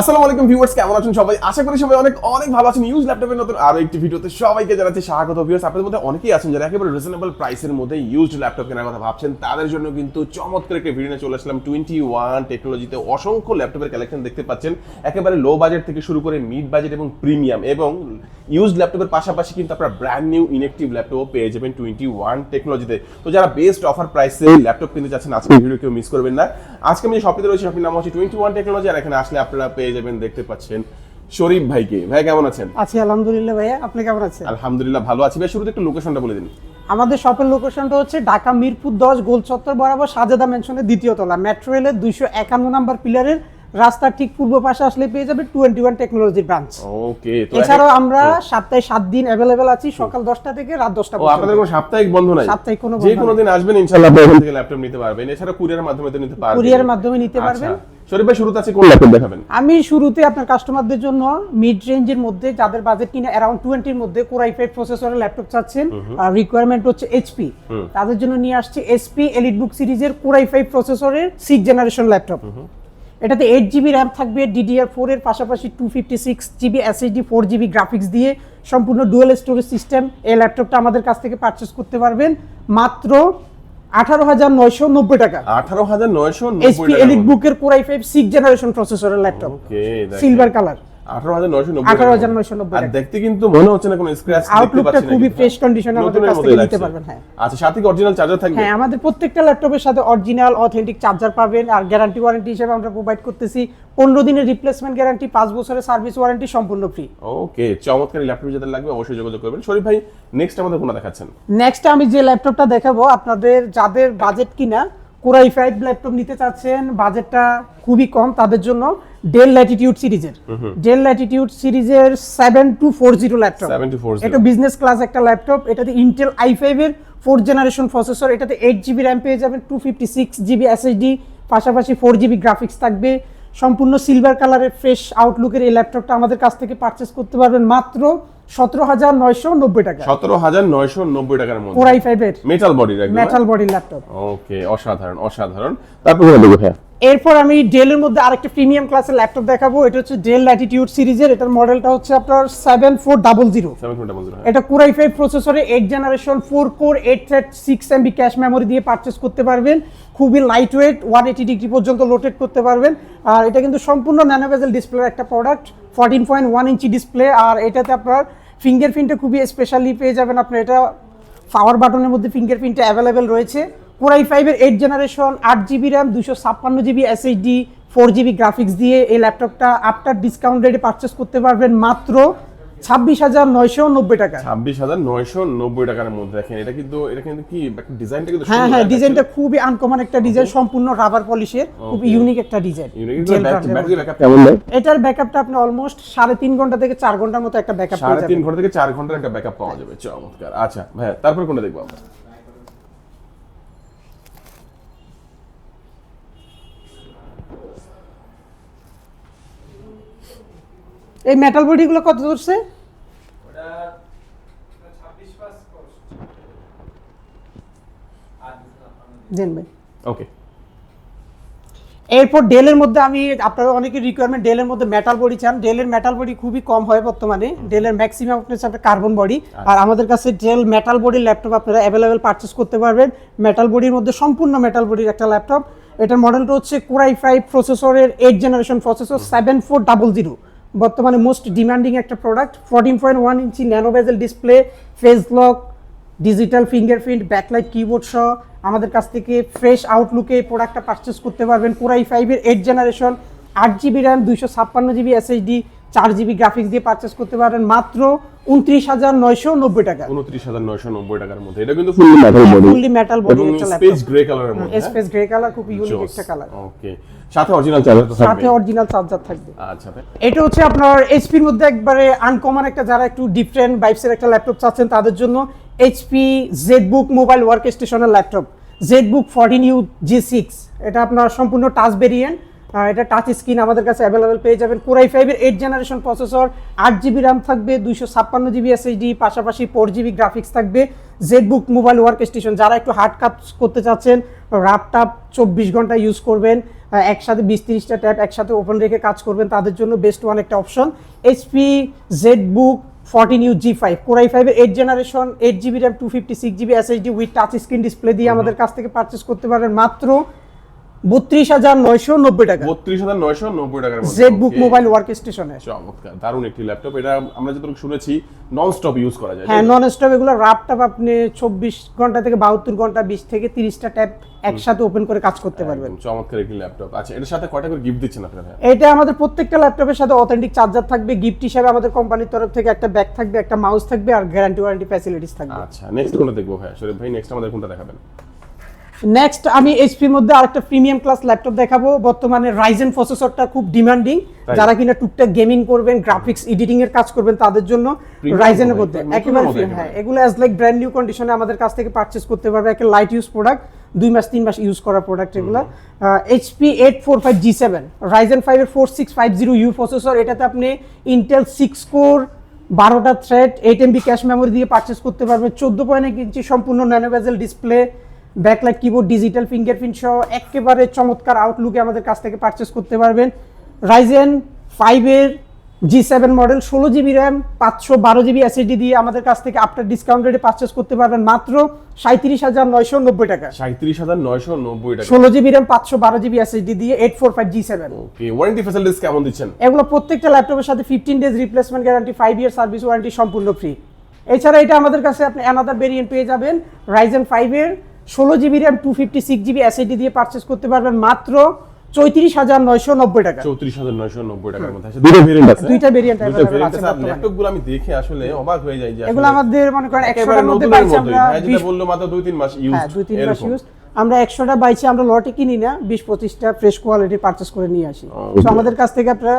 আসসালামু আলাইকুম ভিউয়ার্স কেমন আছেন সবাই? আশা করি সবাই অনেক অনেক ভালো আছেন। ইউজ ল্যাপটপের নতুন আরও একটি ভিডিওতে সবাইকে জানাচ্ছি স্বাগত। ভিউয়ার্স আপনাদের মধ্যে অনেকেই আছেন যারা একেবারে রিজনেবল প্রাইসের মধ্যে ইউজড ল্যাপটপ কেনার কথা ভাবছেন। তাদের জন্য কিন্তু চমৎকার ভিডিও চলে আসলাম। টোয়েন্টি ওয়ান টেকনোলজিতে অসংখ্য ল্যাপটপের কালেকশন দেখতে পাচ্ছেন। একেবারে লো বাজেট থেকে শুরু করে মিড বাজেট এবং প্রিমিয়াম এবং ইউজ ল্যাপটপের পাশাপাশি কিন্তু আপনারা ব্র্যান্ড নিউ ইনেকটিভ ল্যাপটপ পেয়ে যাবেন টোয়েন্টি ওয়ান টেকনোলজিতে তো যারা বেস্ট অফার প্রাইসে ল্যাপটপ কিনতে চাচ্ছেন আজকের ভিডিও কেউ মিস করবেন না। আজকে আমি যে রয়েছে শপির নাম হচ্ছে টোয়েন্টি ওয়ান টেকনোলজি আর এখানে আসলে আপনারা পেয়ে যাবেন দেখতে পাচ্ছেন শরীফ ভাইকে। ভাই কেমন আছেন? আছি আলহামদুলিল্লাহ ভাইয়া। আপনি কেমন আছেন? আলহামদুলিল্লাহ ভালো আছি। ভাই শুরুতে একটু লোকেশনটা বলে দিন। আমাদের শপের লোকেশনটা হচ্ছে ঢাকা মিরপুর দশ গোল চত্বর বরাবর সাজেদা মেনশনের দ্বিতীয় তলা। মেট্রো রেলের দুইশো একান্ন নাম্বার পিলারের রাস্তার ঠিক পূর্ব পাশে আসলে পেয়ে যাবে twenty one technology branch okay তো এছাড়াও আমরা সপ্তাহে সাত দিন অ্যাভেলেবেল আছি সকাল দশটা থেকে রাত দশটা ও আপনাদের কোনো সাপ্তাহিক বন্ধ নাই? সাপ্তাহিক কোনো যে কোনো দিন আসবেন ইনশাআল্লাহ আপনি এখান থেকে ল্যাপটপ নিতে পারবেন। এছাড়া কুরিয়ারের মাধ্যমে তো নিতে পারবেন। কুরিয়ার মাধ্যমে নিতে পারবেন। শরীফ ভাই শুরুতে আছে কোন ল্যাপটপ দেখাবেন? আমি শুরুতে আপনার কাস্টমারদের জন্য মিড রেঞ্জের মধ্যে যাদের বাজেট কিনে অ্যারাউন্ড টোয়েন্টির মধ্যে কোরাই ফাইভ প্রসেসরের ল্যাপটপ চাচ্ছেন। আর রিকোয়ারমেন্ট হচ্ছে এইচপি তাদের জন্য নিয়ে আসছে এসপি এলিট বুক সিরিজের কোরাই ফাইভ প্রসেসরের সিক্স জেনারেশন ল্যাপটপ এটাতে এইট জিবি র্যাম থাকবে ডিডিআর ফোর এর পাশাপাশি two fifty six GB SSD four GB graphics দিয়ে সম্পূর্ণ ডুয়েল স্টোরেজ সিস্টেম এই ল্যাপটপটা আমাদের কাছ থেকে পারচেস করতে পারবেন। মাত্র আঠারো হাজার নয়শো নব্বই টাকা। আঠারো হাজার নয়শো এসপি এলিট বুকের core i five six generation প্রসেসরের ল্যাপটপ সিলভার কালার আঠারো হাজার নয়শো নব্বই 18,990 আর দেখতে কিন্তু মনে হচ্ছে না কোনো স্ক্র্যাচ আউটলুকটা খুবই ফ্রেশ কন্ডিশনে আমাদের কাছ থেকে নিতে পারবেন হ্যাঁ। আচ্ছা সাথে কি অরিজিনাল চার্জার থাকবে? হ্যাঁ আমাদের প্রত্যেকটা ল্যাপটপের সাথে অরিজিনাল অথেন্টিক চার্জার পাবেন আর গ্যারান্টি ওয়ারেন্টি হিসেবে আমরা প্রোভাইড করতেছি। পনেরো দিনের রিপ্লেসমেন্ট গ্যারান্টি পাঁচ বছরের সার্ভিস ওয়ারেন্টি সম্পূর্ণ ফ্রি ওকে চমৎকার ল্যাপটপ যাদের লাগবে অবশ্যই যোগাযোগ করবেন। শরীফ ভাই নেক্সট আমাদের কোনটা দেখাচ্ছেন। নেক্সট আমি যে ল্যাপটপটা দেখাবো আপনাদের যাদের বাজেট কিনা কোরাই ফাইভ ল্যাপটপ নিতে চাচ্ছেন বাজেটটা খুবই কম তাদের জন্য। ডেল ল্যাটিটিউড সিরিজের। ডেল ল্যাটিটিউড সিরিজের seven two four zero laptop এটা বিজনেস ক্লাস একটা ল্যাপটপ এটাতে ইন্টেল আই ফাইভ এর ফোর্থ জেনারেশন প্রসেসর এটাতে এইট জিবি র্যাম পেয়ে যাবেন two fifty six GB SSD পাশাপাশি ফোর জিবি গ্রাফিক্স থাকবে। সম্পূর্ণ সিলভার কালারের ফ্রেশ আউটলুকের এই ল্যাপটপটা আমাদের কাছ থেকে পারচেস করতে পারবেন মাত্র সতেরো হাজার নয়শো নব্বই টাকা। সতেরো হাজার নয়শো নব্বই টাকার মধ্যে। কোর আই ফাইভ এর। মেটাল বডি রাখবে মেটাল বডি ল্যাপটপ ওকে অসাধারণ অসাধারণ। তারপর দেখব হ্যাঁ এরপর আমি ডেলের মধ্যে আরেকটা প্রিমিয়াম ক্লাসের ল্যাপটপ দেখাবো। এটা হচ্ছে ডেল ল্যাটিটিউড সিরিজের। এটার মডেলটা হচ্ছে আপনার সেভেন ফোর ডাবল জিরো এটা কোরাই ফাইভ প্রসেসরে eight generation four core eight thread six MB cache memory দিয়ে পারচেস করতে পারবেন। খুবই light weight one eighty degree পর্যন্ত লোটেড করতে পারবেন। আর এটা কিন্তু সম্পূর্ণ ন্যানোভেজেল ডিসপ্লের একটা product fourteen point one inch display আর এটাতে আপনার ফিঙ্গারপ্রিন্টটা খুবই স্পেশালি পেয়ে যাবেন আপনার এটা পাওয়ার বাটনের মধ্যে ফিঙ্গারপ্রিন্টটা অ্যাভেলেবেল রয়েছে। কোরাই ফাইভের এইট জেনারেশন আট জিবি র্যাম দুশো ছাপ্পান্ন GB SSD four GB graphics দিয়ে এই ল্যাপটপটা আফটার ডিসকাউন্ট রেটে পারচেস করতে পারবেন মাত্র ছাব্বিশ হাজার নয়শো নব্বই টাকা। ছাব্বিশ হাজার নয়শো নব্বই টাকার মধ্যে দেখেন এটা কিন্তু এটা কিন্তু কি ডিজাইনটা কিন্তু হ্যাঁ হ্যাঁ ডিজাইনটা খুবই আনকমন একটা ডিজাইন সম্পূর্ণ রাবার পলিশের খুব ইউনিক একটা ডিজাইন এটার ব্যাকআপটা আপনি অলমোস্ট সাড়ে তিন ঘণ্টা থেকে চার ঘণ্টার মতো একটা ব্যাকআপ সাড়ে তিন ঘণ্টা থেকে চার ঘণ্টার একটা ব্যাকআপ পাওয়া যাবে চমৎকার। আচ্ছা ভাই তারপর কোনটা দেখব আমরা? এই মেটাল বডিগুলো কত ধরছে? দেন ভাই। ওকে এরপর ডেলের মধ্যে আমি আপনারা অনেকের রিকোয়ারমেন্ট ডেলের মধ্যে মেটাল বডি চান। ডেলের মেটাল বডি খুবই কম হয় বর্তমানে। ডেলের ম্যাক্সিমাম আপনার সাথে কার্বন বডি আর আমাদের কাছে ডেল মেটাল বডির ল্যাপটপ আপনারা অ্যাভেলেবেল পারচেস করতে পারবেন। মেটাল বডির মধ্যে সম্পূর্ণ মেটাল বডির একটা ল্যাপটপ এটার মডেলটা হচ্ছে কোরাই ফাইভ প্রসেসরের eight generation processor seven four double zero বর্তমানে মোস্ট ডিমান্ডিং একটা product fourteen point one inch nano bezel display face lock digital fingerprint backlight keyboard সহ আমাদের কাছ থেকে ফ্রেশ আউটলুকে এই প্রোডাক্টটা পারচেস করতে পারবেন। কোরাই ফাইভের এইট জেনারেশন আট জিবি র্যাম দুইশো ছাপ্পান্ন জিবি এসএইচডি চার জিবি গ্রাফিক্স দিয়ে পারচেস করতে পারবেন। মাত্র উনত্রিশ হাজার নয়শো নব্বই টাকা। উনত্রিশ হাজার নয়শো নব্বই টাকার মধ্যে। এটা কিন্তু fully metal body fully metal body space grey কালারের মধ্যে স্পেস গ্রে কালার খুব ইউনিক একটা কালার ওকে সাথে অরিজিনাল চার্জার তো সাথে থাকবে অরিজিনাল চার্জার থাকবে। আচ্ছা এটা হচ্ছে আপনার এইচপির মধ্যে একবারে আনকমন একটা যারা একটু ডিফারেন্ট বাইপসের একটা ল্যাপটপ চাচ্ছেন তাদের জন্য HP Z book mobile work স্টেশনের laptop Z book fourteen U G six এটা আপনার সম্পূর্ণ টাচ ভেরিয়েন্ট এটা টাচ স্ক্রিন আমাদের কাছে অ্যাভেলেবেল পেয়ে যাবেন। কোরাই ফাইভের এইট জেনারেশন প্রসেসর আট জিবি র্যাম থাকবে দুইশো ছাপ্পান্ন জিবি এসএসডি পাশাপাশি ফোর জিবি গ্রাফিক্স থাকবে। Z book mobile work station যারা একটু হার্ড কাজ করতে চাচ্ছেন ল্যাপটপ চব্বিশ ঘণ্টা ইউজ করবেন। একসাথে বিশ তিরিশটা ট্যাব একসাথে ওপেন রেখে কাজ করবেন তাদের জন্য বেস্ট ওয়ান একটা option HP Z book fourteen U G five core i ফাইভের eight generation eight GB RAM two fifty six GB SSD with touch screen display দিয়ে আমাদের কাছ থেকে পারচেস করতে পারেন মাত্র বত্রিশ হাজার নয়শো নব্বই টাকা। বত্রিশ হাজার নয়শো নব্বই টাকার জেড বুক মোবাইল ওয়ার্ক স্টেশনে চমৎকার দারুণ একটি ল্যাপটপ এটা আমরা যতটুকু শুনেছি নন স্টপ ইউজ করা যায় হ্যাঁ নন স্টপ এগুলো রাপটাপ আপনি চব্বিশ ঘণ্টা থেকে বাহাত্তর ঘণ্টা বিশ থেকে তিরিশটা ট্যাব একসাথে ওপেন করে কাজ করতে পারবেন। চমৎকার একটি ল্যাপটপ আচ্ছা এটার সাথে কয়টা করে গিফট দিচ্ছেন আপনারা? এটা আমাদের প্রত্যেকটা ল্যাপটপের সাথে অথেন্টিক চার্জার থাকবে গিফট হিসাবে আমাদের কোম্পানির তরফ থেকে একটা ব্যাগ থাকবে একটা মাউস থাকবে আর গ্যারান্টি ওয়ারেন্টি ফ্যাসিলিটিস থাকবে। আচ্ছা নেক্সট কোনটা দেখব ভাই? শরীফ ভাই নেক্সট আমাদের কোনটা দেখাবেন? নেক্সট আমি এইচপির মধ্যে আরেকটা প্রিমিয়াম ক্লাস ল্যাপটপ দেখাবো। বর্তমানে রাইজেন প্রসেসরটা খুব ডিমান্ডিং যারা কিনা টুকটাক গেমিং করবেন গ্রাফিক্স এডিটিং এর কাজ করবেন তাদের জন্য রাইজেনের মধ্যে, একেবারে হ্যাঁ এগুলো অ্যাজ লাইক ব্র্যান্ড নিউ কন্ডিশনে আমাদের কাছ থেকে পারচেস করতে পারবে। একটা লাইট ইউজ প্রোডাক্ট দুই মাস তিন মাস ইউজ করা প্রোডাক্ট এগুলো। HP eight four five G seven Ryzen ফাইভের four six five zero U processor এটাতে আপনি ইন্টেল সিক্স কোর বারোটা thread eight MB cache memory দিয়ে পারচেস করতে পারবেন। চোদ্দ পয়েন্ট এক ইঞ্চি সম্পূর্ণ nano bezel display backlight keyboard digital fingerprint সহ একেবারে চমৎকার আউটলুকে আমাদের কাছ থেকে পারচেস করতে পারবেন। রাইজেন ফাইভের জি সেভেন মডেল ষোলো জিবি র্যাম পাঁচশো বারো জিবি এসএসডি দিয়ে আমাদের কাছ থেকে আফটার ডিসকাউন্ট রেটে পারচেস করতে পারবেন মাত্র সাঁত্রিশ হাজার নয়শো নব্বই টাকা। সাঁত্রিশ হাজার নয়শো নব্বই টাকা। ষোলো জিবি র্যাম পাঁচশো বারো জিবি এসএসডি দিয়ে eight four five G seven okay warranty facilities কেমন দিচ্ছেন? এগুলো প্রত্যেকটা ল্যাপটপের সাথে fifteen days replacement guarantee five year service warranty সম্পূর্ণ ফ্রি এছাড়া এটা আমাদের কাছে আপনি অ্যানাদার ভেরিয়েন্ট পেয়ে যাবেন রাইজেন ফাইভের ষোলো GB RAM two fifty six GB SSD দিয়ে পারচেস করতে পারবেন মাত্র চৌত্রিশ হাজার নয়শো নব্বই টাকা। চৌত্রিশ হাজার নয়শো নব্বই টাকার মধ্যে। আছে দুটো ভেরিয়েন্ট আছে। দুইটা ভেরিয়েন্ট আছে। ল্যাপটপগুলো আমি দেখে আসলে অবাক হয়ে যাই যে এগুলো আমাদের মনে করেন একেবারে একশোটার মধ্যে মতোই। আমরা যেটা বলল মাত্র দুই তিন মাস ইউজ হ্যাঁ দুই তিন মাস ইউজ আমরা একশোটা বাইছে আমরা লটে কিনি না বিশ পঁচিশটা ফ্রেশ কোয়ালিটি পারচেস করে নিয়ে আসি। তো আমাদের কাছ থেকে আপনারা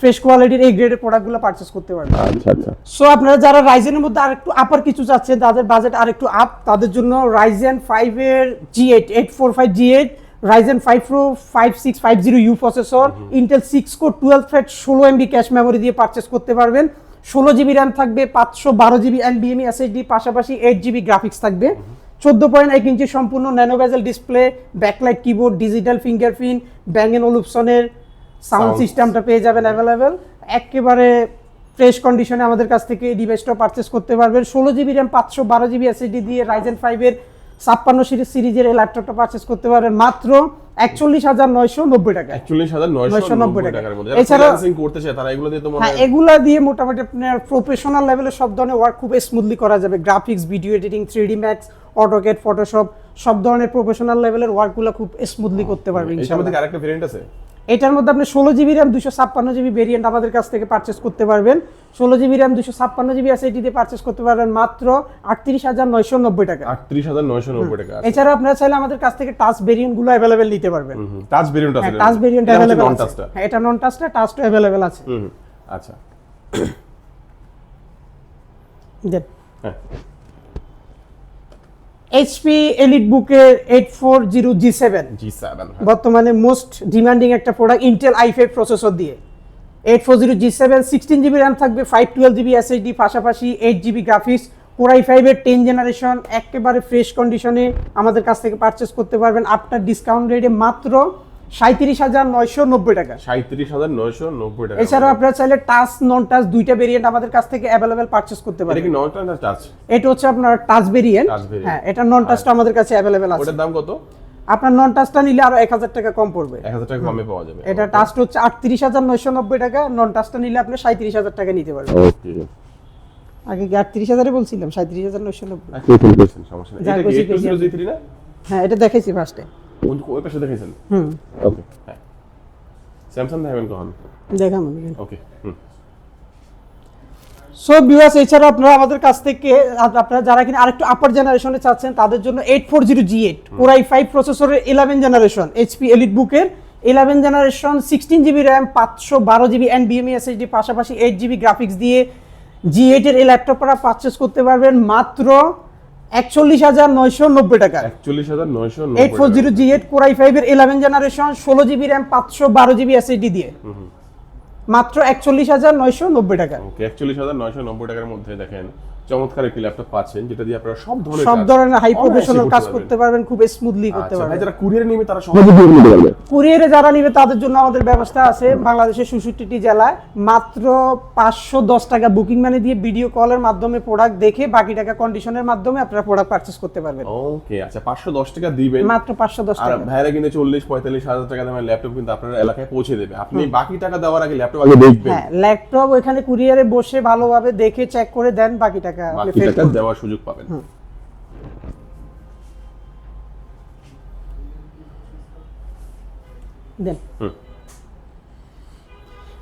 ফ্রেশ কোয়ালিটির এই গ্রেডের প্রোডাক্টগুলো পারচেস করতে পারবেন আচ্ছা আচ্ছা। সো আপনারা যারা রাইজেনের মধ্যে আরেকটু আপার কিছু চাচ্ছেন তাদের বাজেট আরেকটু আপ তাদের জন্য রাইজেন ফাইভের G eight eight four five G eight Ryzen five pro five six five zero U processor Intel six core twelve thread ষোলো এমবি ক্যাশ মেমোরি দিয়ে পারচেস করতে পারবেন। ষোলো জিবি র্যাম থাকবে পাঁচশো বারো জিবি এনবিএমই এসএসডি পাশাপাশি এইট জিবি গ্রাফিক্স থাকবে। চোদ্দ পয়েন্ট এক ইঞ্চি সম্পূর্ণ nano bezel display backlight keyboard digital fingerprint Bang and ওলুপসনের sound সিস্টেমটা পেয়ে যাবেন অ্যাভেলেবেল একেবারে ফ্রেশ কন্ডিশনে আমাদের কাছ থেকে এই ডিভাইসটা পারচেস করতে পারবেন। ষোলো জিবি র্যাম পাঁচশো বারো জিবি এসএসডি দিয়ে রাইজেন ফাইভের ছাপ্পান্ন সিরিজ সিরিজের এই ল্যাপটপটা পারচেস করতে পারবেন। মাত্র একচল্লিশ হাজার নয়শো নব্বই টাকা একচল্লিশ হাজার নয়শো নব্বই টাকা। টাকার মধ্যে। এছাড়া- করতে চায় তারা এগুলো দিয়ে তো হ্যাঁ হয় এগুলা দিয়ে মোটামুটি আপনার প্রফেশনাল লেভেলে সব ধরনের ওয়ার্ক খুব স্মুথলি করা যাবে। Graphics video editing three D max AutoCAD Photoshop সব ধরনের প্রফেশনাল লেভেলের ওয়ার্কগুলো খুব স্মুথলি করতে পারবে ইনশাআল্লাহ। আরেকটা ভেরিয়েন্ট আছে। এটার মধ্যে আপনি ষোলো জিবি র্যাম দুশো ছাপ্পান্ন জিবি ভেরিয়েন্ট আমাদের কাছ থেকে পারচেস করতে পারবেন। ষোলো জিবি র্যাম দুশো ছাপ্পান্ন জিবি এসআইটি দিয়ে পারচেস করতে পারবেন মাত্র আটত্রিশ হাজার নয়শো নব্বই টাকা। আটত্রিশ হাজার নয়শো নব্বই টাকা আছে। এছাড়া আপনারা চাইলে আমাদের কাছ থেকে টাচ ভেরিয়েন্টগুলো অ্যাভেলেবেল নিতে পারবেন। টাচ ভেরিয়েন্ট আছে। টাচ ভেরিয়েন্ট অ্যাভেলেবেল আছে। হ্যাঁ এটা নন টাচটা টাচটা অ্যাভেলেবেল আছে। আচ্ছা। দেন। হ্যাঁ। এইচপি এলিট বুকের eight four zero G seven G seven বর্তমানে মোস্ট ডিমান্ডিং একটা product Intel I five processor দিয়ে। Eight four zero G seven sixteen GB RAM থাকবে ফাইভ টুয়েলভ জিবি এসএসডি পাশাপাশি eight GB graphics core i ফাইভের ten generation একেবারে fresh কন্ডিশনে আমাদের কাছ থেকে পারচেস করতে পারবেন। আপনার ডিসকাউন্ট রেটে মাত্র সাঁত্রিশ হাজার নয়শো নব্বই টাকা। সাঁত্রিশ হাজার নয়শো নব্বই টাকা। এছাড়াও আপনারা চাইলে টাচ নন টাচ দুইটা ভেরিয়েন্ট আমাদের কাছ থেকে অ্যাভেলেবেল পারচেস করতে এটা পারবেন নন টাচ টাচ? এটা হচ্ছে আপনার টাচ ভেরিয়েন্ট হ্যাঁ এটা নন টাচটা আমাদের কাছে অ্যাভেলেবেল আছে। ওটার দাম কত? আপনার নন টাচটা নিলে আরও এক হাজার টাকা কম পড়বে। এক হাজার টাকা কমে পাওয়া যাবে। এটা টাচটা হচ্ছে আটত্রিশ হাজার নয়শো নব্বই টাকা নন টাচটা নিলে আপনি সাঁত্রিশ হাজার টাকা নিতে পারবেন। আগে আটত্রিশ হাজারে বলছিলাম? সাঁত্রিশ হাজার নয়শো নব্বই। এটা না? হ্যাঁ এটা দেখাইছি ফার্স্টে ওই- পাশে দেখেছেন হুম ওকে হ্যাঁ স্যামসাং দেখাবেন কখন দেখাম ওকে হুম সো ভিউয়ার্স এছাড়া আপনারা আমাদের কাছ থেকে আপ- আপনারা যারা কিনা আরেকটু আপার জেনারেশনে চাচ্ছেন তাদের জন্য eight four zero G eight core i five প্রসেসরের ইলেভেন জেনারেশন এইচপি এলিট বুকের eleven generation sixteen GB RAM পাঁচশো বারো জিবি এনবিএমই এসএসডি পাশাপাশি এইট জিবি গ্রাফিক্স দিয়ে জি এইটের এই ল্যাপটপটা পারচেস করতে পারবেন। মাত্র একচল্লিশ হাজার নয়শো নব্বই টাকা। একচল্লিশ হাজার নয়শো eight four zero G eight core i ফাইভের ইলেভেন জেনারেশন ষোলো জিবি র্যাম পাঁচশো বারো জিবি এসএসডি দিয়ে। মাত্র একচল্লিশ হাজার নয়শো নব্বই টাকা। একচল্লিশ হাজার নয়শো নব্বই টাকার মধ্যে দেখেন চমৎকার একটি ল্যাপটপ পাচ্ছেন যেটা দিয়ে আপনারা সব ধরনের সব ধরনের হাই প্রফেশনাল কাজ করতে পারবেন খুব স্মুথলি করতে আচ্ছা পারবেন। যারা কুরিয়ারে নিবে তারা সহজে দিয়ে নিতে পারবে। কুরিয়ারে যারা নিবে তাদের জন্য আমাদের ব্যবস্থা আছে বাংলাদেশের জেলায়। মাত্র পাঁচশো দশ টাকা বুকিং মানে দিয়ে ভিডিও কলের মাধ্যমে প্রোডাক্ট দেখে বাকি টাকা কন্ডিশনের মাধ্যমে আপনারা প্রোডাক্ট পারচেস করতে পারবেন। ওকে আচ্ছা পাঁচশো দশ টাকা দিবেন। মাত্র পাঁচশো দশ আর টাকা। ভাইরা কিন্তু চল্লিশ পঁয়তাল্লিশ হাজার টাকা দামের ল্যাপটপ কিন্তু আপনার এলাকায় পৌঁছে দেবে। আপনি বাকি টাকা দেওয়ার আগে ল্যাপটপ আগে দেখবেন। হ্যাঁ ল্যাপটপ ওইখানে কুরিয়ারে বসে ভালোভাবে দেখে চেক করে দেন বাকি টাকা। আপনি বাকি টাকা দেওয়ার সুযোগ পাবেন। দেন।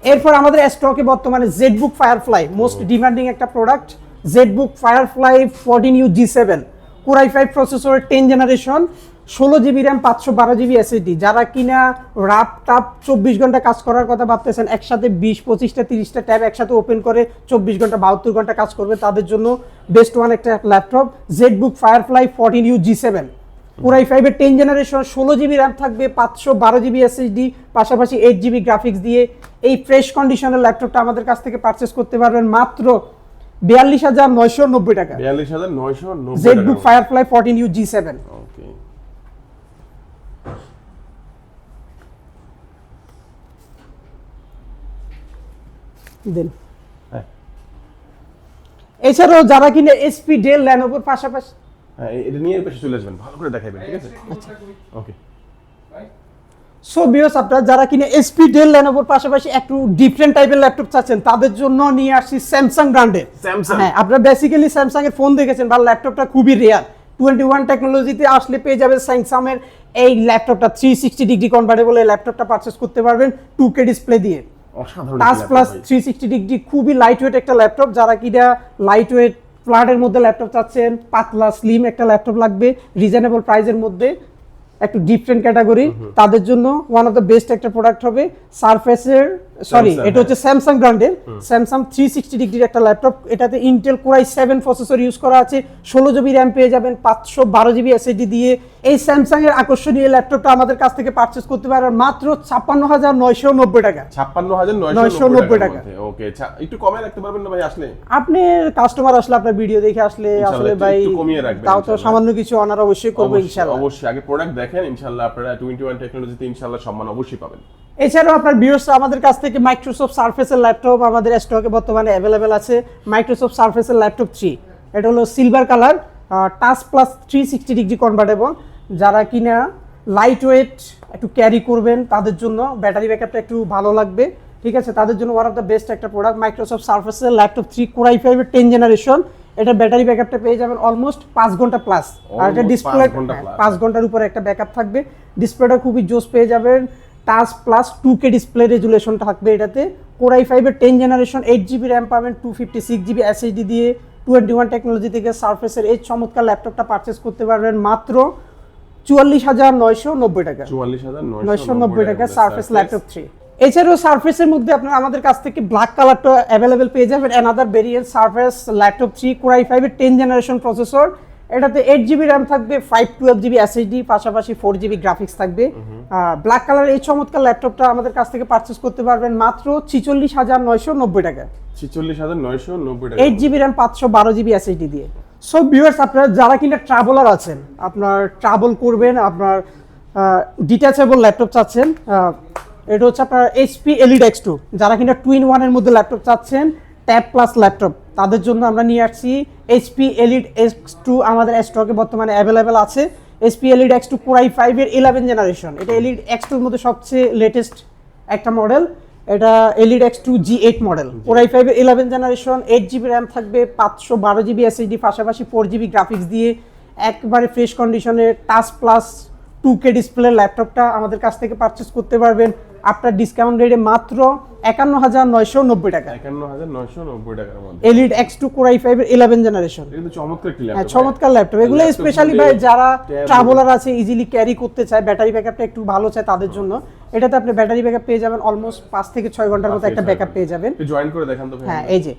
এরপর আমাদের স্টকে বর্তমানে জেডবুক ফায়ারফ্লাই মোস্ট ডিমান্ডিং একটা product ZBook Firefly fourteen U G seven core i five প্রসেসরের টেন জেনারেশন ষোলো জিবি র্যাম পাঁচশো বারো জিবি এসএসডি যারা কিনা রাপ টাপ চব্বিশ ঘণ্টা কাজ করার কথা ভাবতেছেন একসাথে বিশ পঁচিশটা তিরিশটা ট্যাব একসাথে ওপেন করে চব্বিশ ঘণ্টা বাহাত্তর ঘণ্টা কাজ করবে তাদের জন্য বেস্ট ওয়ান একটা laptop ZBook Firefly fourteen U G seven পুরাই ফাইভের টেন জেনারেশন ষোলো জিবি র্যাম থাকবে পাঁচশো বারো জিবি এসএসডি পাশাপাশি এইট জিবি গ্রাফিক্স দিয়ে এই ফ্রেশ কন্ডিশনের ল্যাপটপটা আমাদের কাছ থেকে পারচেস করতে পারবেন মাত্র বিয়াল্লিশ হাজার নয়শো নব্বই টাকা। বিয়াল্লিশ হাজার নয়শো Z book Firefly fourteen U G seven okay দেন। হ্যাঁ। এছাড়াও যারা কিনে এসপি ডেল ল্যানোভোর পাশাপাশি হ্যাঁ এটা নিয়ে পেছনে চলে আসবেন। ভালো করে দেখাবেন ঠিক আছে? আচ্ছা। ওকে সো বিয়স আপনারা যারা কিনে এসপি ডেল ল্যানোভোর পাশাপাশি একটু ডিফারেন্ট টাইপের ল্যাপটপ চাচ্ছেন তাদের জন্য নিয়ে আসছি স্যামসাং ব্র্যান্ডের হ্যাঁ আপনারা বেসিক্যালি স্যামসাং এর ফোন দেখেছেন বা ল্যাপটপটা খুবই রেয়ার টোয়েন্টি ওয়ান টেকনোলজিতে আসলে পেয়ে যাবেন স্যামসাংয়ের এই ল্যাপটপটা থ্রি সিক্সটি ডিগ্রি কনভার্টেবল এই ল্যাপটপটা পারচেস করতে পারবেন টু কে ডিসপ্লে দিয়ে। অসাধারণ টাচ প্লাস laptop ভাই। থ্রি সিক্সটি ডিগ্রি খুবই লাইট ওয়েট একটা ল্যাপটপ যারা কিনা লাইট ওয়েট ফ্ল্যাটের মধ্যে ল্যাপটপ চাচ্ছেন পাতলা স্লিম একটা ল্যাপটপ লাগবে রিজনেবল প্রাইসের মধ্যে একটু ডিফারেন্ট ক্যাটাগরি তাদের জন্য ওয়ান অফ দ্য বেস্ট একটা প্রোডাক্ট হবে সারফেসের সরি এটা হচ্ছে স্যামসাং ব্র্যান্ডের স্যামসাং থ্রি সিক্সটি ডিগ্রির একটা ল্যাপটপ এটাতে Intel core i seven processor use করা আছে। ষোলো জিবি র্যাম পেয়ে যাবেন পাঁচশো বারো জিবি এসএসডি দিয়ে। এই স্যামসাং এর আকর্ষণীয় ল্যাপটপটা আমাদের কাছ থেকে পারচেস করতে পারেন মাত্র ছাপ্পান্ন হাজার নয়শো নব্বই টাকা। ছাপ্পান্ন হাজার নয়শো নব্বই টাকা। ওকে একটু কমে রাখতে পারবেন না ভাই আসলে? আপনি কাস্টমার আসলে আপনার ভিডিও দেখে আসলে আসলে ভাই একটু কমিয়ে রাখবেন তাও তো সামান্য কিছু অনার অবশ্যই করব ইনশাআল্লাহ অবশ্যই। আগে প্রোডাক্ট দেখেন ইনশাল্লাহ আপনারা টোয়েন্টি ওয়ান টেকনোলজিতে ইনশাল্লাহ সম্মান অবশ্যই পাবেন। এছাড়াও আপনার ভিউয়ার্স আমাদের কাছ থেকে মাইক্রোসফট সার্ফেসের ল্যাপটপ আমাদের স্টকে বর্তমানে অ্যাভেলেবেল আছে। মাইক্রোসফট সার্ফেসের ল্যাপটপ থ্রি এটা হলো silver colour touch plus three sixty degree convertible যারা কিনা লাইট ওয়েট একটু ক্যারি করবেন তাদের জন্য ব্যাটারি ব্যাকআপটা একটু ভালো লাগবে। ঠিক আছে? তাদের জন্য ওয়ান অফ দ্য বেস্ট একটা প্রোডাক্ট মাইক্রোসফট সার্ফেসের ল্যাপটপ থ্রি কোরাই ফাইভের টেন জেনারেশন এটা ব্যাটারি ব্যাকআপটা পেয়ে যাবেন অলমোস্ট পাঁচ ঘণ্টা প্লাস আর এটা ডিসপ্লে। পাঁচ ঘণ্টার উপরে একটা ব্যাকআপ থাকবে। ডিসপ্লেটা খুবই জোস পেয়ে যাবেন। Touch plus two K display resolution থাকবে এটাতে। কোরাই ফাইভের ten generation eight GB RAM পাবেন two fifty six GB SSD দিয়ে টোয়েন্টি ওয়ান টেকনোলজি থেকে সার্ফেসের এই চমৎকার ল্যাপটপটা পারচেস করতে পারবেন মাত্র চুয়াল্লিশ হাজার নয়শো নব্বই টাকা। চুয়াল্লিশ হাজার নয়শো নব্বই টাকা সার্ফেস ল্যাপটপ থ্রি এছাড়াও সার্ফেসের মধ্যে আপনারা আমাদের কাছ থেকে ব্ল্যাক কালারটা অ্যাভেলেবেল পেয়ে যাবেন another variant Surface laptop three core i ফাইভের টেন জেনারেশন প্রসেসর এটাতে এইট জিবি র্যাম থাকবে ফাইভ টুয়েলভ জিবি এসএসডি পাশাপাশি ফোর জিবি গ্রাফিক্স থাকবে। ব্ল্যাক কালার এই চমৎকার ল্যাপটপটা আমাদের কাছ থেকে পারচেস করতে পারবেন মাত্র ছিচল্লিশ হাজার নয়শো নব্বই টাকা। ছিচল্লিশ হাজার নয়শো নব্বই টাকা। এইট জিবি র্যাম পাঁচশো বারো জিবি এসএসডি দিয়ে। সো ভিউয়ার্স আপনারা যারা কিনা ট্রাভেলার আছেন আপনার ট্রাভেল করবেন আপনার ডিটাচেবল ল্যাপটপ চাচ্ছেন এটা হচ্ছে আপনার এইচপি এলিড এক্স টু যারা কিনা টুইন ওয়ানের মধ্যে ল্যাপটপ চাচ্ছেন ট্যাব প্লাস ল্যাপটপ তাদের জন্য আমরা নিয়ে আসছি এইচপি এলিড এক্স টু আমাদের স্টকে বর্তমানে অ্যাভেলেবেল আছে। HP elite x two core i ফাইভের ইলেভেন জেনারেশন এটা এলিড এক্স টুর মধ্যে সবচেয়ে লেটেস্ট একটা মডেল এটা elite x two G eight model core i ফাইভের eleven generation eight GB RAM থাকবে পাঁচশো বারো জিবি এসএসডি পাশাপাশি ফোর জিবি গ্রাফিক্স দিয়ে একবারে ফ্রেশ কন্ডিশনে touch plus two K display ল্যাপটপটা আমাদের কাছ থেকে পারচেস করতে পারবেন। আপনার ডিসকাউন্ট রেটে মাত্র একান্ন হাজার নয়শো নব্বই টাকা। একান্ন হাজার নয়শো নব্বই টাকার মধ্যে। Elite x two core i ফাইভের ইলেভেন জেনারেশন চমৎকার হ্যাঁ ল্যাপটপ চমৎকার ল্যাপটপ এগুলো স্পেশালি ভাই যারা ট্রাভেলার আছে ইজিলি ক্যারি করতে চায় ব্যাটারি ব্যাকআপটা একটু ভালো চায় তাদের জন্য। এটাতে আপনি ব্যাটারি ব্যাকআপ পেয়ে যাবেন অলমোস্ট পাঁচ থেকে ছয় ঘণ্টার মতো একটা ব্যাকআপ পেয়ে যাবেন। জয়েন করে দেখান তো হ্যাঁ এই যে।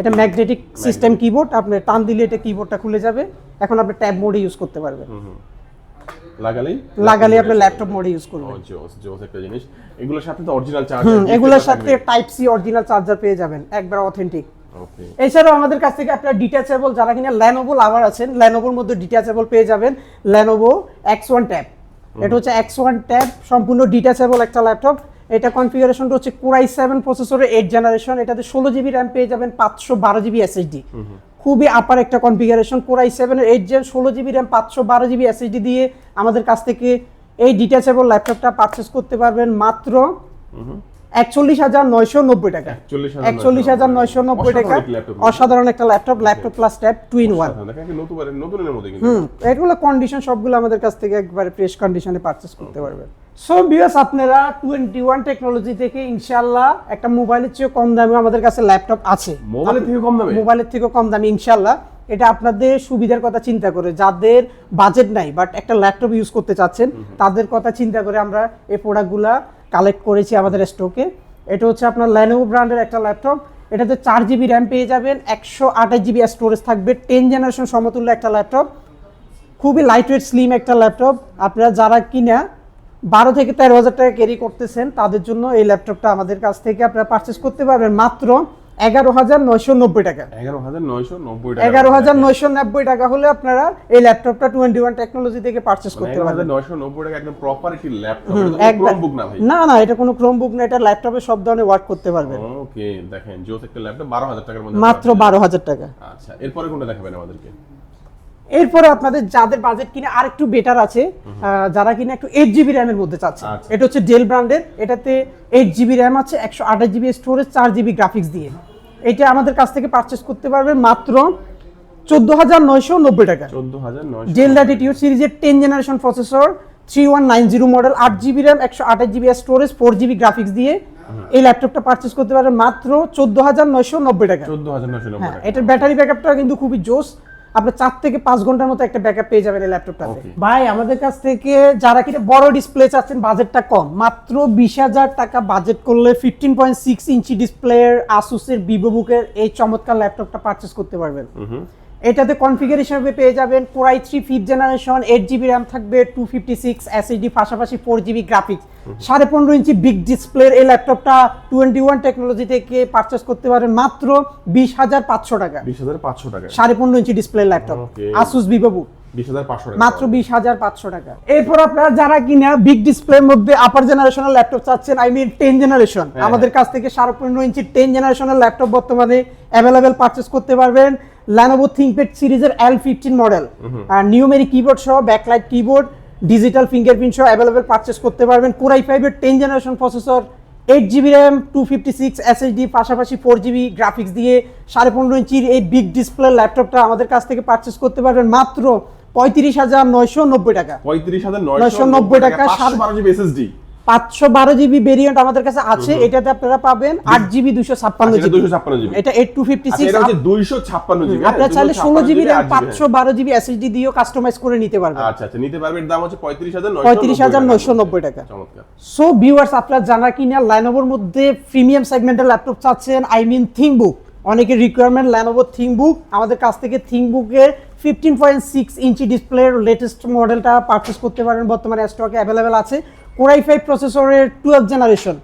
এটা ম্যাগনেটিক সিস্টেম কিবোর্ড আপনি টান দিলে এটা কিবোর্ডটা খুলে যাবে। এখন আপনি ট্যাব মোডে ইউজ করতে পারবেন। লাগালেই লাগালে আপনি ল্যাপটপ মোডে ইউজ করবেন। জোস জোস একটা জিনিস। এগুলোর সাথে তো অরিজিনাল চার্জ হুম এগুলোর সাথে টাইপ সি অরিজিনাল চার্জার পেয়ে যাবেন একবার অথেন্টিক এছাড়াও আমাদের কাছ থেকে আপনার ডিটাচেবল যারা কিনা ল্যানোভো লাভার আছেন ল্যানোভোর মধ্যে ডিটাচেবল পেয়ে যাবেন ল্যানোভো এক্স ওয়ান ট্যাব এটা হচ্ছে এক্স ওয়ান ট্যাব সম্পূর্ণ ডিটাচেবল একটা ল্যাপটপ এটা কনফিগারেশনটা হচ্ছে কোরাই সেভেন প্রসেসরের এইট জেনারেশন এটাতে ষোলো জিবি র্যাম পেয়ে যাবেন পাঁচশো বারো জিবি এসএসডি খুবই আপার একটা কনফিগারেশন কোরাই সেভেনের এইট জেন ষোলো জিবি র্যাম পাঁচশো বারো জিবি এসএসডি দিয়ে আমাদের কাছ থেকে এই ডিটাচেবল ল্যাপটপটা পারচেস করতে পারবেন মাত্র একচল্লিশ হাজার নয়শো নব্বই টাকা। একচল্লিশ হাজার নয়শো নব্বই টাকা। অসাধারণ একটি laptop laptop plus tab two in one হুম এগুলো কন্ডিশন সবগুলো আমাদের কাছ থেকে একবারে ফ্রেশ কন্ডিশনে পারচেস করতে পারবেন। সো বিয়াস আপনারা টোয়েন্টি ওয়ান টেকনোলজি থেকে ইনশাল্লাহ একটা মোবাইলের চেয়ে কম দামে আমাদের কাছে ল্যাপটপ আছে। মোবাইলের থেকে কম দামে? মোবাইলের থেকে কম দামে ইনশাল্লাহ এটা আপনাদের সুবিধার কথা চিন্তা করে যাদের বাজেট নাই বাট একটা ল্যাপটপ ইউজ করতে চাচ্ছেন তাদের কথা চিন্তা করে আমরা এই প্রোডাক্টগুলা কালেক্ট করেছি আমাদের স্টোকে। এটা হচ্ছে আপনার ল্যানোভো ব্র্যান্ডের একটা ল্যাপটপ এটাতে চার জিবি র্যাম পেয়ে যাবেন, একশো আঠাশ জিবি স্টোরেজ থাকবে টেন জেনারেশন সমতুল্য একটা ল্যাপটপ খুবই লাইটওয়েট স্লিম একটা ল্যাপটপ আপনারা যারা কিনা বারো থেকে তেরো হাজার টাকা ক্যারি করতেছেন, তাদের জন্য এই ল্যাপটপটা আমাদের কাছ থেকে আপনারা পারচেস করতে পারবেন। মাত্র এগারো হাজার নয়শো নব্বই টাকা। এগারো হাজার নয়শো নব্বই টাকা। এগারো হাজার নয়শো নব্বই টাকা হলে আপনারা এই ল্যাপটপটা টোয়েন্টি ওয়ান টেকনোলজি থেকে পারচেস করতে পারবেন। নয়শো নব্বই টাকা একদম প্রপার একটি ল্যাপটপ না ভাই। না না এটা কোনো ক্রোম বুক না এটা ল্যাপটপে সব ধরনের ওয়ার্ক করতে পারবেন। ওকে দেখেন জিওস একটা ল্যাপটপ বারো হাজার টাকার মধ্যে মাত্র বারো হাজার টাকা। আচ্ছা এরপরে কোনটা দেখাবেন আমাদেরকে? এরপরে আপনাদের যাদের বাজেট কিনে আর একটু বেটার আছে যারা কিনা একটু এইট জিবি র্যামের মধ্যে চাচ্ছে। আচ্ছা। এটা হচ্ছে ডেল ব্র্যান্ডের এটাতে এইট জিবি র্যাম আছে একশো আঠাশ জিবি স্টোরেজ চার জিবি গ্রাফিক্স দিয়ে। এটা আমাদের কাছ থেকে পারচেস করতে পারবেন মাত্র চোদ্দ হাজার নয়শো নব্বই টাকা। চোদ্দ হাজার ডেল ল্যাটিটিউড সিরিজের ten generation processor three one nine zero model আট জিবি র্যাম একশো আঠাশ GB storage four GB graphics দিয়ে এই ল্যাপটপটা পারচেস করতে পারবেন মাত্র চোদ্দ হাজার নয়শো নব্বই টাকা। চোদ্দ হাজার নয়শো হ্যাঁ এটার ব্যাটারি ব্যাকআপটা কিন্তু খুবই জোস। আপনার চার থেকে পাঁচ ঘণ্টার মতো একটা ব্যাকআপ পেয়ে যাবেন এই ল্যাপটপটাতে ভাই আমাদের কাছ থেকে যারা কিনা বড় ডিসপ্লে চাচ্ছেন বাজেটটা কম। মাত্র বিশ হাজার টাকা বাজেট করলে ফিফটিন পয়েন্ট সিক্স ইঞ্চি ডিসপ্লের আসুসের ভিভো বুকের এই চমৎকার ল্যাপটপটা পারচেস করতে পারবেন। এটাতে কনফিগার হিসাবে পেয়ে যাবেন core i three fifth generation eight GB RAM থাকবে টু ফিফটি সিক্স এসএসডি পাশাপাশি ফোর জিবি গ্রাফিক্স সাড়ে পনেরো ইঞ্চি বিগ ডিসপ্লের এই ল্যাপটপটা টোয়েন্টি ওয়ান টেকনোলজি থেকে পারচেস করতে পারেন মাত্র বিশ হাজার পাঁচশো টাকা। বিশ হাজার পাঁচশো টাকা সাড়ে পনেরো inch display laptop Asus Vivo মাত্র বিশ হাজার পাঁচশো টাকা। এরপর আপনারা যারা কিনা বিগ ডিসপ্লের মধ্যে আপার জেনারেশনের ল্যাপটপ চাচ্ছেন আই মিন টেন জেনারেশন হ্যাঁ। আমাদের কাছ থেকে সাড়ে পনেরো ইঞ্চি টেন জেনারেশনের ল্যাপটপ বর্তমানে অ্যাভেলেবেল পারচেস করতে পারবেন। ল্যানোভো থিঙ্কপ্যাড সিরিজের এল ফিফটিন মডেল আর নিউমেরি কিবোর্ড সহ ব্যাকলাইট কিবোর্ড ডিজিটাল ফিঙ্গারপ্রিন্ট সহ অ্যাভেলেবেল পারচেস করতে পারবেন। কোরাই ফাইভের ten generation processor eight GB RAM two fifty six SSD পাশাপাশি ফোর জিবি গ্রাফিক্স দিয়ে সাড়ে পনেরো ইঞ্চির এই বিগ ডিসপ্লে ল্যাপটপটা আমাদের কাছ থেকে পারচেস করতে পারবেন। মাত্র পঁয়ত্রিশ হাজার নয়শো নব্বই টাকা। পঁয়ত্রিশ হাজার 990 টাকা, সাত- বারো জিবি এসএসডি। পাঁচশো বারো জিবি ভেরিয়েন্ট আমাদের কাছে আছে এটাতে আপনারা পাবেন আট জিবি দুশো ছাপ্পান্ন জিবি এটা এইট টু ফিফটি সিক্স দুইশো ছাপ্পান্ন জিবি আপনারা চাইলে ষোলো জিবি র্যাম পাঁচশো বারো জিবি এসএসডি দিয়েও কাস্টমাইজ করে নিতে পারবেন। আচ্ছা আচ্ছা নিতে পারবে এর দাম হচ্ছে পঁয়ত্রিশ হাজার পঁয়ত্রিশ হাজার নয়শো নব্বই টাকা। সো ভিউয়ার্স আপনারা জানা কিনা ল্যানোভোর মধ্যে প্রিমিয়াম সেগমেন্টের ল্যাপটপ চাচ্ছেন আই মিন থিংবুক অনেকের রিকোয়ারমেন্ট ল্যানোভো থিংবুক আমাদের কাছ থেকে থিংবুকের ফিফটিন পয়েন্ট সিক্স ইঞ্চি ডিসপ্লের লেটেস্ট মডেলটা পারচেস করতে পারেন। বর্তমানে স্টকে অ্যাভেলেবেল আছে। কোরাই ফাইভ প্রসেসরের twelve generation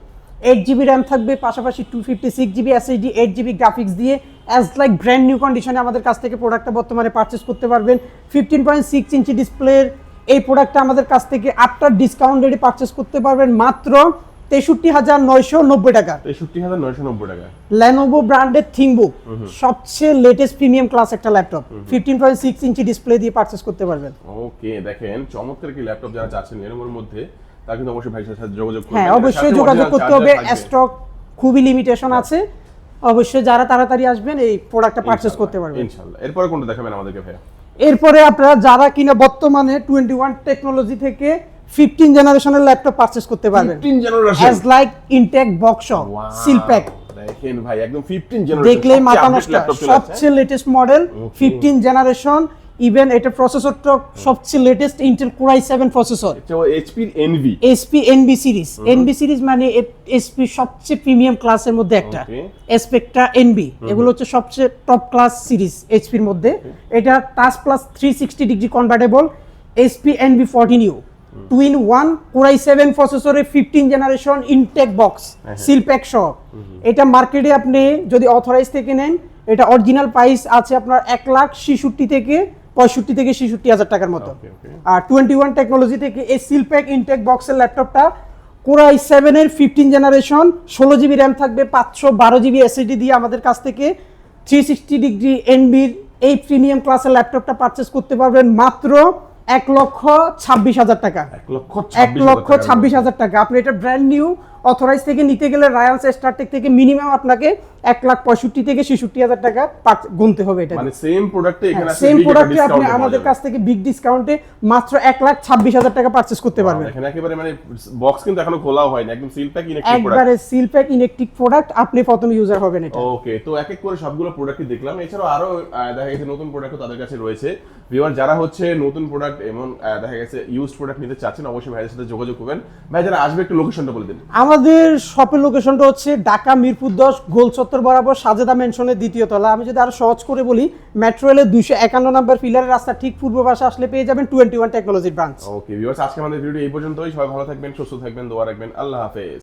eight GB RAM থাকবে, পাশাপাশি two fifty six GB SSD eight GB graphics দিয়ে অ্যাজ লাইক ব্র্যান্ড নিউ কন্ডিশনে আমাদের কাছ থেকে প্রোডাক্টটা বর্তমানে পারচেস করতে পারবেন। ফিফটিন পয়েন্ট সিক্স ইঞ্চি ডিসপ্লের এই প্রোডাক্টটা আমাদের কাছ থেকে আফটার ডিসকাউন্ট রেডি পারচেস করতে পারবেন। মাত্র তেষট্টি হাজার নয়শো নব্বই টাকা। তেষট্টি হাজার নয়শো নব্বই টাকা। ল্যানোভো ব্র্যান্ডের থিংবুক সবচেয়ে লেটেস্ট প্রিমিয়াম ক্লাস একটা laptop fifteen point six inch display দিয়ে পারচেস করতে পারবেন। ওকে দেখেন চমৎকার কি ল্যাপটপ যারা চাচ্ছেন এরকমের মধ্যে তারা কিন্তু অবশ্যই ভাইয়ের সাথে যোগাযোগ হ্যাঁ অবশ্যই যোগাযোগ করতে হবে। স্টক খুবই লিমিটেশন আছে। অবশ্যই যারা তাড়াতাড়ি আসবেন এই প্রোডাক্টটা পারচেস করতে পারবেন। ইনশাআল্লাহ এরপরে কোনটা দেখাবেন আমাদেরকে ভাইয়া? এরপরে আপনারা যারা কিনা বর্তমানে টোয়েন্টি ওয়ান টেকনোলজি থেকে ফিফটিন জেনারেশনের ল্যাপটপ পারচেস করতে পারবেন। 15 generation as like intact box seal pack দেখেন ভাই একদম 15 জেনারেশন দেখলেই মাথা নষ্ট। সবচেয়ে latest model fifteen generation even এটা প্রসেসরটা সবচেয়ে latest Intel core i seven processor HP Envy SP NB series NB series মানে এসপি সবচেয়ে প্রিমিয়াম ক্লাসের মধ্যে একটা। Okay. এসপেক্ট্রা এনবি এগুলো হচ্ছে সবচেয়ে টপ ক্লাস সিরিজ এইচপির মধ্যে। এটা touch plus three sixty degree convertible SP NB fourteen U two in one core i seven প্রসেসরের fifteen generation intact box seal pack সহ। এটা মার্কেটে আপনি যদি অথরাইজ থেকে নেন এটা অরিজিনাল প্রাইস আছে আপনার এক লাখ ছিষট্টি থেকে পঁয়ষট্টি থেকে ছেষট্টি হাজার টাকার মতো। আর টোয়েন্টি ওয়ান টেকনোলজি থেকে এই সিলপ্যাক ইনটেক বক্সের ল্যাপটপটা কোরাই সেভেনের ফিফটিন জেনারেশন ষোলো জিবি র্যাম থাকবে পাঁচশো বারো জিবি এসএসডি দিয়ে আমাদের কাছ থেকে থ্রি সিক্সটি ডিগ্রি এনবির এই প্রিমিয়াম ক্লাসের ল্যাপটপটা পারচেস করতে পারবেন মাত্র এক লক্ষ ছাব্বিশ হাজার টাকা। এক লক্ষ ছাব্বিশ হাজার টাকা। আপনি এটা ব্র্যান্ড নিউ অথরাইজ থেকে নিতে গেলে রায়ান্স স্টারটেক থেকে মিনিমাম আপনাকে এক লাখ পঁয়ষট্টি থেকে ছেষট্টি হাজার টাকা গুনতে হবে এটা সেম প্রোডাক্টে সেম প্রোডাক্টে আপনি আমাদের কাছ থেকে বিগ ডিসকাউন্টে মাত্র এক লাখ ছাব্বিশ হাজার টাকা পারচেস করতে পারবেন। এখানে একেবারে মানে বক্স কিন্তু এখনও খোলাও হয়নি একদম সিল প্যাক একবারে সিল প্যাক ইলেকট্রিক প্রোডাক্ট আপনি প্রথম ইউজার হবেন এটা। ওকে তো এক এক করে সবগুলো প্রোডাক্টই দেখলাম। এছাড়াও আরও দেখা গেছে নতুন প্রোডাক্টও তাদের কাছে রয়েছে। ভিউয়ার যারা হচ্ছে নতুন প্রোডাক্ট এমন আহ, দেখা গেছে ইউজ প্রোডাক্ট নিতে চাচ্ছেন অবশ্যই ভাইয়ের সাথে যোগাযোগ করবেন। ভাই যারা আসবে একটু লোকেশনটা বলে দিন। আমাদের শপের লোকেশনটা হচ্ছে ঢাকা মিরপুর দশ, গোল চত্বর বরাবর সাজেদা মেনশনের দ্বিতীয় তলা। আমি যদি আরও সহজ করে বলি মেট্রো রেলের দুইশো একান্ন নম্বর ফিলারের রাস্তা ঠিক পূর্ব পাশে আসলে পেয়ে যাবেন twenty one technology branch okay আজকে আমাদের ভিডিও এই পর্যন্তই। সবাই ভালো থাকবেন, সুস্থ থাকবেন, দোয়া রাখবেন। আল্লাহ হাফেজ।